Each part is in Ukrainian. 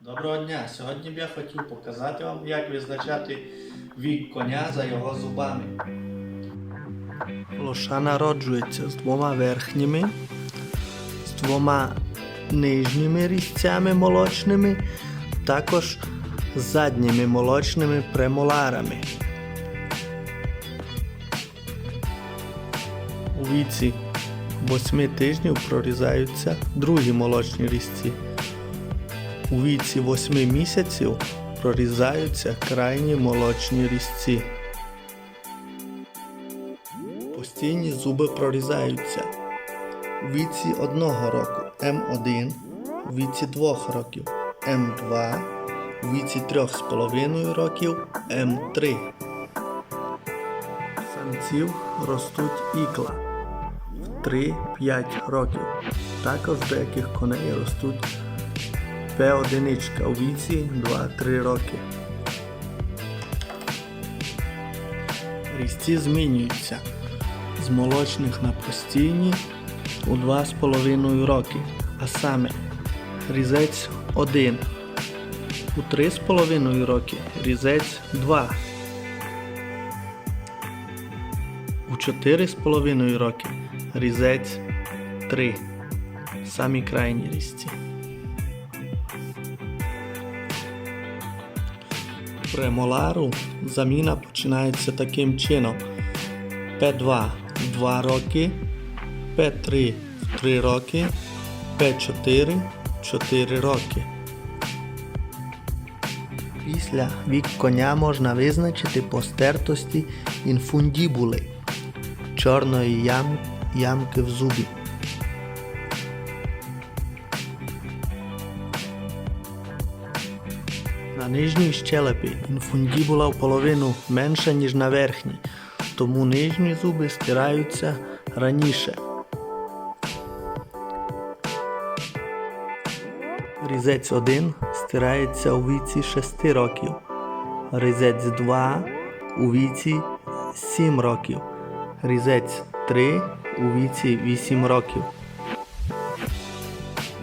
Доброго дня! Сьогодні б я хотів показати вам, як визначати вік коня за його зубами. Лоша народжується з двома верхніми, з двома нижніми різцями молочними, також задніми молочними премоларами. У віці 8 тижнів прорізаються другі молочні різці. У віці 8 місяців прорізаються крайні молочні різці. Постійні зуби прорізаються. У віці 1 року М1, у віці 2 років М2, у віці 3,5 років М3. Самців ростуть ікла в 3-5 років. Також деяких коней ростуть П1 у віці 2-3 роки. Різці змінюються з молочних на постійні у 2,5 роки, а саме різець 1, у 3,5 роки різець 2, у 4,5 роки різець 3. Самі крайні різці. Премолару заміна починається таким чином. П2 в 2 роки, П3 в 3 роки, П4 в 4 роки. Після вік коня можна визначити по стертості інфундібули чорної ям, ямки в зубі. На нижній щелепі інфундібула в половину менша, ніж на верхній, тому нижні зуби стираються раніше. Різець 1 стирається у віці 6 років, різець 2 у віці 7 років, різець 3 у віці 8 років.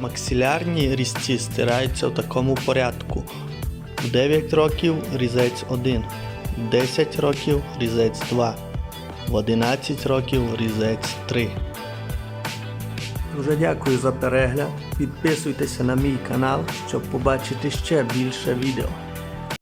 Максилярні різці стираються в такому порядку. В 9 років різець 1, 10 років різець 2, в 11 років різець 3. Дуже дякую за перегляд. Підписуйтеся на мій канал, щоб побачити ще більше відео.